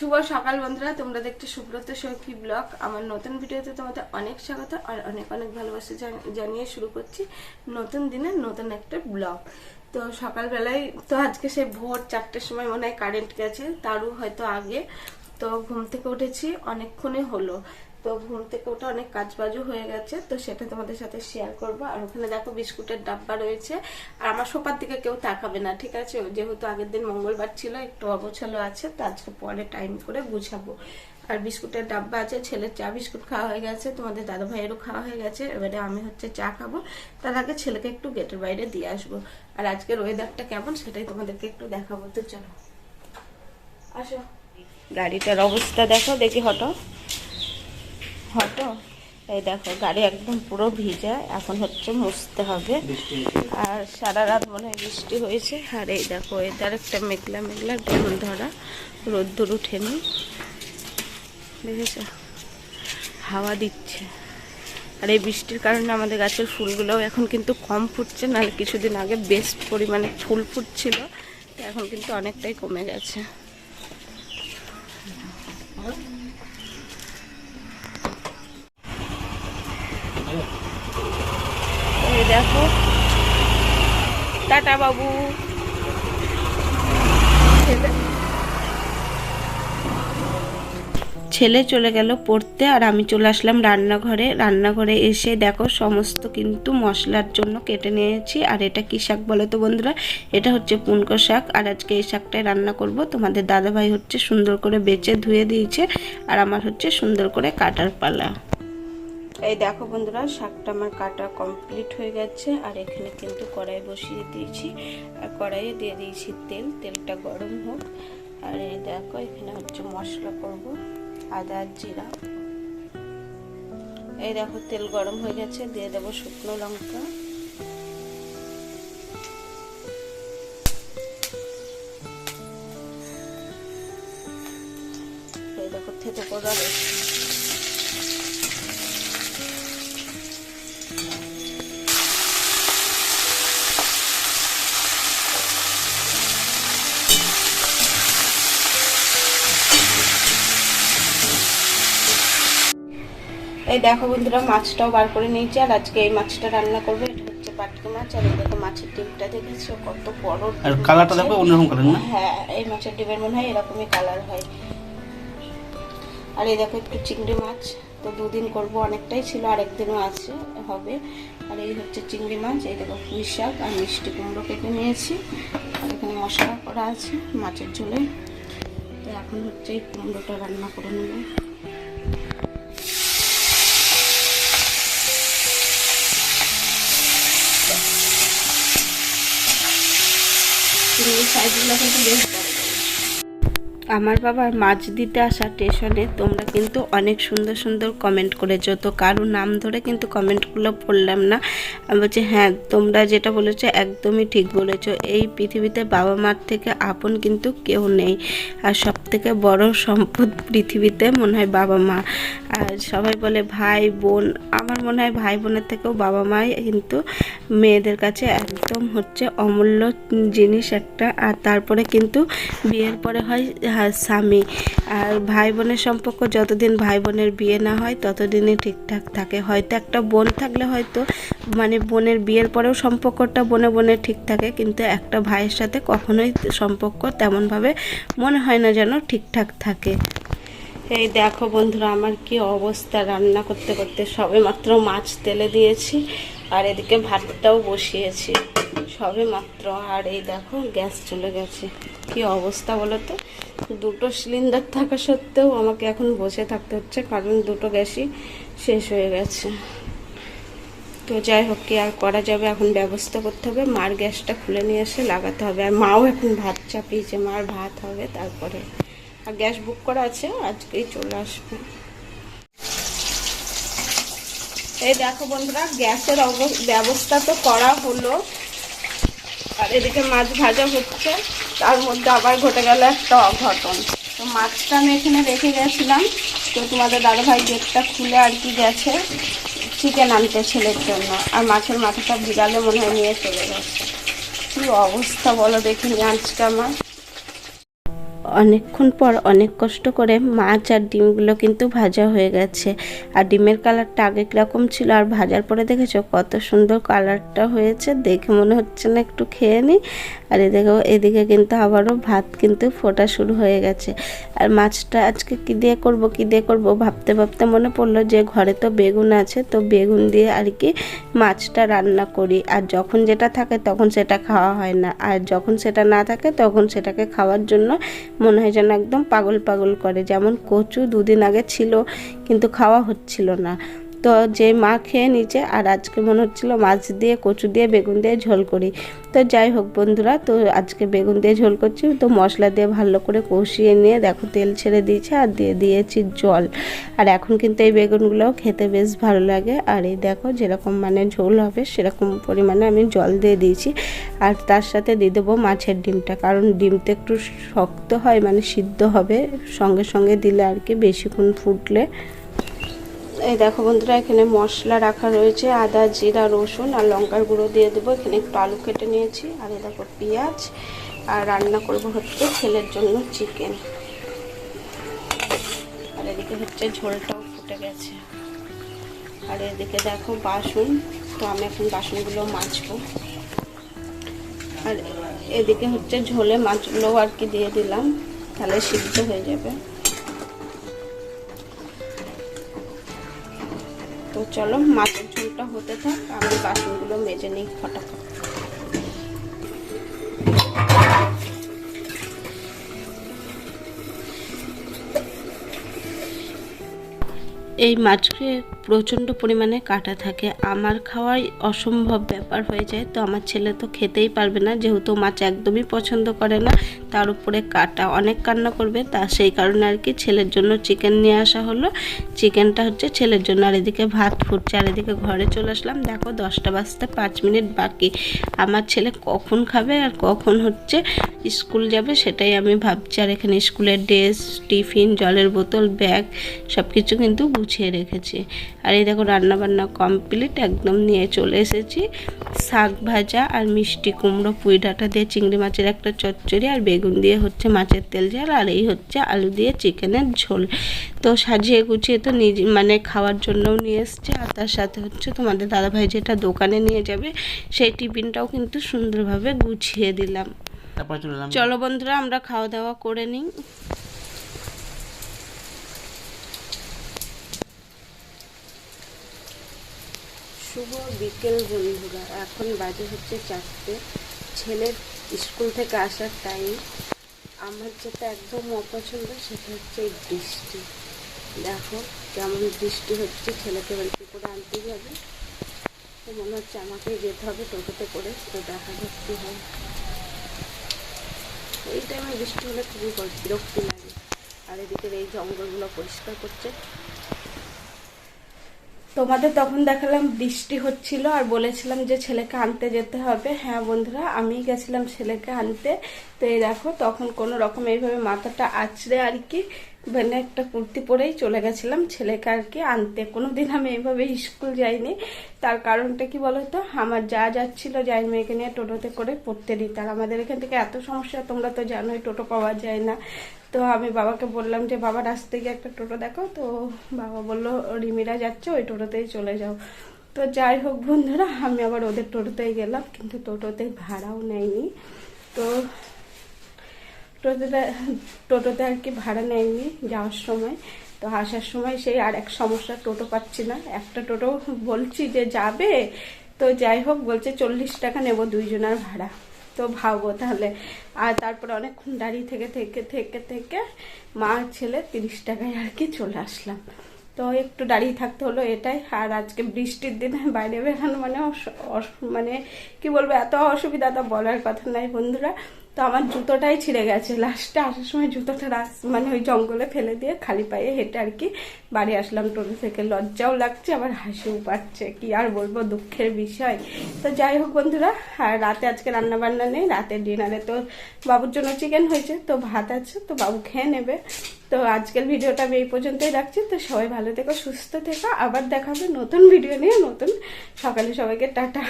শুভ সকাল বন্ধুরা, তোমরা দেখতে সুব্রত সৌখী ব্লগ। আমার নতুন ভিডিওতে তোমাদের অনেক স্বাগত আর অনেক অনেক ভালোবাসা জান- জানিয়ে শুরু করছি নতুন দিনের নতুন একটা ব্লগ। তো সকালবেলায়, তো আজকে সেই ভোর চারটের সময় মনে হয় কারেন্ট গেছে, তারও হয়তো আগে। তো ঘুম থেকে উঠেছি অনেকক্ষণে হলো। তো ঘুম থেকে ওটা অনেক কাজ বাজও হয়ে গেছে, তো সেটা তোমাদের সাথে শেয়ার করব। আর ওখানে দেখো বিস্কুটের ডাব্বা রয়েছে। আর আমার সোপার দিকে কেউ তাকাবে না, ঠিক আছে? যেহেতু আগের দিন মঙ্গলবার ছিল, একটু অগোছালো আছে, তো আজকে পরে টাইম করে গুছাবো। আর বিস্কুটের ডাব্বা আছে, ছেলের চা বিস্কুট খাওয়া হয়ে গেছে, তোমাদের দাদা ভাইয়েরও খাওয়া হয়ে গেছে, এবারে আমি হচ্ছে চা খাব। তার আগে ছেলেকে একটু গেটের বাইরে দিয়ে আসব। আর আজকের ওয়েদারটা কেমন সেটাই তোমাদেরকে একটু দেখাবো, তো চলো। আসো। গাড়িটার অবস্থা দেখো, দেখি হটো এই দেখো গাড়ি একদম পুরো ভিজা এখন হচ্ছে মুছতে হবে। আর সারা রাত মনে হয় বৃষ্টি হয়েছে। আর এই দেখো এটার একটা মেঘলা মেঘলা ডেমন ধরা রোদ্দুর উঠেনি দেখেছ? হাওয়া দিচ্ছে। আর এই বৃষ্টির কারণে আমাদের গাছের ফুলগুলোও এখন কিন্তু কম ফুটছে নাহলে কিছুদিন আগে বেশ পরিমাণে ফুল ফুটছিল এখন কিন্তু অনেকটাই কমে গেছে। দেখো। টাটা বাবু। ছেলে চলে গেল পড়তে আর আমি চলে আসলাম রান্নাঘরে। রান্নাঘরে এসে দেখো সমস্ত কিন্তু মশলার জন্য কেটে নিয়েছি। আর এটা কি শাক বলো তো বন্ধুরা? এটা হচ্ছে পুনকো শাক। আর আজকে এই শাকটাই রান্না করব। তোমাদের দাদাভাই হচ্ছে সুন্দর করে বেচে ধুয়ে দিয়েছে। আর আমার হচ্ছে সুন্দর করে কাটার পালা। এই দেখো বন্ধুরা, শাকটা আমার কাটা কমপ্লিট হয়ে গেছে, আর এখানে কিন্তু কড়াই বসিয়ে দিয়েছি। আর কড়াইয়ে দিয়ে দিয়েছি তেল, তেলটা গরম হোক। আর এই দেখো, এখানে হচ্ছে মশলা করব, আদা, জিরা। এই দেখো, তেল গরম হয়ে গেছে, দিয়ে দেবো শুকনো লঙ্কা। এই দেখো, থেতে করা রয়েছে এই দেখো বন্ধুরা মাছটাও বার করে নিয়েছি আর আজকে এই মাছটা রান্না করব। এটা হচ্ছে পাটকি মাছ আর দেখো মাছের ডিমটা দেখেছ কত বড় আর কালারটা। দেখো অন্যরকম কালার না? হ্যাঁ এই মাছের ডিমের মনে হয় এরকমই কালার হয়। আর এই দেখো একটু চিংড়ি মাছ তো দুদিন করব অনেকটাই ছিল আর একদিনও আছে হবে। আর এই হচ্ছে চিংড়ি মাছ এই দেখো পুঁই শাক আর মিষ্টি কুমড়ো কেটে নিয়েছি। আর এখানে মশলা করা আছে মাছের ঝোলে। তো এখন হচ্ছে এই কুমড়োটা রান্না করে নেব। চিংড়ির সাইজগুলো কিন্তু বেশ। আমার বাবার মাছ দিতে আসা স্টেশনে তোমরা কিন্তু অনেক সুন্দর সুন্দর কমেন্ট করেছ। তো কারও নাম ধরে কিন্তু কমেন্টগুলো পড়লাম না। আমি বলছি হ্যাঁ তোমরা যেটা বলেছ একদমই ঠিক বলেছ। এই পৃথিবীতে বাবা মার থেকে আপন কিন্তু কেউ নেই। আর সব থেকে বড় সম্পদ পৃথিবীতে মনে হয় বাবা মা। আর সবাই বলে, ভাই, বোন। আমার মনে হয় ভাই বোনের থেকেও বাবা মাই কিন্তু মেয়েদের কাছে একদম হচ্ছে অমূল্য জিনিস একটা। আর তারপরে কিন্তু বিয়ের পরে হয় হ্যাঁ, স্বামী। আর ভাই বোনের সম্পর্ক যতদিন ভাই বোনের বিয়ে না হয় ততদিনই ঠিকঠাক থাকে। হয়তো একটা বোন থাকলে হয়তো মানে বোনের বিয়ের পরেও সম্পর্কটা বোনে বোনে ঠিক থাকে কিন্তু একটা ভাইয়ের সাথে কখনোই সম্পর্ক তেমনভাবে মনে হয় না যেন ঠিকঠাক থাকে। এই দেখো বন্ধুরা আমার কি অবস্থা। রান্না করতে করতে সবে মাত্র মাছ তেলে দিয়েছি আর এদিকে ভাতটাও বসিয়েছি। সবে মাত্র। আর এই দেখো গ্যাস চলে গেছে। কি অবস্থা বলো তো? দুটো সিলিন্ডার থাকা সত্ত্বেও আমাকে এখন বসে থাকতে হচ্ছে, কারণ দুটো গ্যাসই শেষ হয়ে গেছে। তো যাই হোক, কি আর করা যাবে? এখন ব্যবস্থা করতে হবে। মার গ্যাসটা খুলে নিয়ে এসে লাগাতে হবে। আর মাও এখন ভাত চাপিয়েছে, মার ভাত হবে, তারপরে আর গ্যাস বুক করা আছে, আজকেই চলে আসবে। এই দেখো বন্ধুরা, গ্যাসের ব্যবস্থা তো করা হলো। আর এদিকে মাছ ভাজা হচ্ছে। তার মধ্যে আবার ঘটে গেল একটা অঘটন। তো মাছটা আমি এখানে রেখে গেছিলাম। তো তোমাদের দাদাভাই গেটটা খুলে আর কি গেছে। চিকেন আনতে ছেলের জন্য। আর মাছের মাথাটা বিড়ালে মনে হয় নিয়ে চলে গেছে। কি অবস্থা বলো দেখিনি আজকে আমার। অনেকক্ষণ পর অনেক কষ্ট করে মাছ আর ডিমগুলো কিন্তু ভাজা হয়ে গেছে। আর ডিমের কালারটা আগে কীরকম ছিল, আর ভাজার পরে দেখেছ কত সুন্দর কালারটা হয়েছে, দেখে মনে হচ্ছে না একটু খেয়ে নিই আর এদিকে এদিকে কিন্তু আবারও ভাত কিন্তু ফোটা শুরু হয়ে গেছে। আর মাছটা আজকে কী দিয়ে করব, কী দিয়ে করব ভাবতে ভাবতে মনে পড়ল যে ঘরে তো বেগুন আছে, তো বেগুন দিয়ে আর কি মাছটা রান্না করি। আর যখন যেটা থাকে তখন সেটা খাওয়া হয় না। আর যখন সেটা না থাকে তখন সেটাকে খাওয়ার জন্য মনে হয় যেন একদম পাগল পাগল করে। যেমন কচু দুদিন আগে ছিল, কিন্তু খাওয়া হচ্ছিল না। তো যে মা খেয়ে নিচে আর আজকে মনে হচ্ছিল মাছ দিয়ে, কচু দিয়ে, বেগুন দিয়ে ঝোল করি। তো যাই হোক বন্ধুরা, তো আজকে বেগুন দিয়ে ঝোল করছি। তো মশলা দিয়ে ভালো করে কষিয়ে নিয়ে দেখো তেল ছেড়ে দিয়েছে আর দিয়ে দিয়েছি জল। আর এখন কিন্তু এই বেগুনগুলোও খেতে বেশ ভালো লাগে। আর এই দেখো যেরকম মানে ঝোল হবে, সেরকম পরিমাণে আমি জল দিয়ে দিয়েছি। আর তার সাথে দিয়ে দেবো মাছের ডিমটা। কারণ ডিমটা একটু শক্ত হয় মানে সিদ্ধ হবে, সঙ্গে সঙ্গে দিলে আর কি বেশিক্ষণ ফুটলে। এই দেখো বন্ধুরা, এখানে মশলা রাখা রয়েছে, আদা, জিরা, রসুন আর লঙ্কার গুঁড়ো দিয়ে দেবো। এখানে একটু আলু কেটে নিয়েছি, আর এই দেখো পেঁয়াজ। আর রান্না করব হচ্ছে ছেলের জন্য চিকেন। আর এদিকে হচ্ছে ঝোলটাও ফুটে গেছে। আর এদিকে দেখো বাসন, তো আমি এখন বাসনগুলো মাজবো। আর এদিকে হচ্ছে ঝোলে মাছগুলো আর কি দিয়ে দিলাম, তাহলে সিদ্ধ হয়ে যাবে। তো চলো মাছের ঝোলটা হতে থাক, আমি বাসনগুলো মেজে নিই ফটাফট। এই মাছকে প্রচণ্ড পরিমাণে কাটা থাকে। আমার খাওয়াই অসম্ভব ব্যাপার হয়ে যায়। তো আমার ছেলে তো খেতেই পারবে না, যেহেতু মাছ একদমই পছন্দ করে না, তার উপরে কাটা অনেক কান্না করবে। তা সেই কারণে আর কি ছেলের জন্য চিকেন নিয়ে আসা হলো। চিকেনটা হচ্ছে ছেলের জন্য। আর এদিকে ভাত ফুটছে, আর এদিকে ঘরে চলে আসলাম। দেখো দশটা বাজতে পাঁচ মিনিট বাকি। আমার ছেলে কখন খাবে আর কখন হচ্ছে স্কুল যাবে সেটাই আমি ভাবছি। আর এখানে স্কুলের ড্রেস, টিফিন, জলের বোতল, ব্যাগ সব কিছু কিন্তু গুছিয়ে রেখেছি। আর এই দেখো রান্নাবান্না কমপ্লিট একদম নিয়ে চলে এসেছি। শাক ভাজা আর মিষ্টি কুমড়ো পুঁই ডাঁটা দিয়ে চিংড়ি মাছের একটা চচ্চড়ি আর বেগুন দিয়ে হচ্ছে মাছের তেল ঝাল আর এই হচ্ছে আলু দিয়ে চিকেনের ঝোল। তো সাজিয়ে গুছিয়ে তো নিজে মানে খাওয়ার জন্যও নিয়ে এসছে আর তার সাথে হচ্ছে তোমাদের দাদাভাই যেটা দোকানে নিয়ে যাবে সেই টিফিনটাও কিন্তু সুন্দরভাবে গুছিয়ে দিলাম। চলো বন্ধুরা আমরা খাওয়া দাওয়া করে নিই। শুভ বিকেল বন্ধুরা। এখন বাজে হচ্ছে চারটে। ছেলের স্কুল থেকে আসার টাইম আমার যেটা একদম অপছন্দ, সেটা হচ্ছে বৃষ্টি। দেখো কেমন বৃষ্টি হচ্ছে, ছেলেকে বাড়িতে করে আনতে যাবে তো মনে হচ্ছে আমাকেই যেতে হবে টোটোতে করে। তো দেখা যাক হয়। এই টাইমে বৃষ্টি হলে খুবই বিরক্তি লাগে। আর এদিকের এই জঙ্গলগুলো পরিষ্কার করছে। তোমাদের তখন দেখালাম বৃষ্টি হচ্ছিল আর বলেছিলাম যে ছেলেকে আনতে যেতে হবে। হ্যাঁ বন্ধুরা আমি গেছিলাম ছেলেকে আনতে। তো এই দেখো, তখন কোনো রকম এইভাবে মাথাটা আঁচড়ে আর কি মানে একটা কুর্তি পরেই চলে গেছিলাম ছেলেকে আর কি আনতে। কোনো দিন আমি এইভাবে স্কুল যাইনি। তার কারণটা কি বলতো? আমার যা যাচ্ছিল যাই মেয়েকে নিয়ে টোটোতে করে পড়তে দিত। আর আমাদের এখান থেকে এত সমস্যা, তোমরা তো জানোই টোটো পাওয়া যায় না। তো আমি বাবাকে বললাম যে, বাবা রাস্তা গিয়ে একটা টোটো দেখো। তো বাবা বলল, রিমিরা যাচ্ছে, ওই টোটোতেই চলে যাও। তো যাই হোক বন্ধুরা, আমি আবার ওদের টোটোতেই গেলাম, কিন্তু টোটোতে ভাড়াও নেয়নি। তো টোটোতে টোটোতে আর কি ভাড়া নেয়নি যাওয়ার সময়। তো আসার সময় সেই আর এক সমস্যা টোটো পাচ্ছি না। একটা টোটো বলছি যে যাবে, তো যাই হোক বলছে চল্লিশ টাকা নেব দুইজনের ভাড়া। তো ভাবো তাহলে। আর তারপরে অনেকক্ষণ দাঁড়িয়ে থেকে থেকে থেকে থেকে মা ছেলে তিরিশ টাকায় আর কি চলে আসলাম। তো একটু দাঁড়িয়ে থাকতে হলো এটাই। আর আজকে বৃষ্টির দিনে বাইরে বেরানো মানে মানে কি বলব এত অসুবিধা তো বলার কথা নাই বন্ধুরা। তো আমার জুতোটাই ছিঁড়ে গেছে। লাস্টে আসার সময় জুতোটা রাস মানে ওই জঙ্গলে ফেলে দিয়ে খালি পায়ে হেঁটে আর কি বাড়ি আসলাম। টোটো থেকে লজ্জাও লাগছে, আবার হাসিও পাচ্ছে। কি আর বলব, দুঃখের বিষয়। তো যাই হোক বন্ধুরা, আর রাতে আজকে রান্না বান্না নেই, রাতে ডিনারে তো বাবুর জন্য চিকেন হয়েছে, তো ভাত আছে, তো বাবু খেয়ে নেবে। তো আজকের ভিডিওটা আমি এই পর্যন্তই রাখছি। তো সবাই ভালো থেকো, সুস্থ থেকো। আবার দেখাবে নতুন ভিডিও নিয়ে, নতুন সকালে সবাইকে টাটা।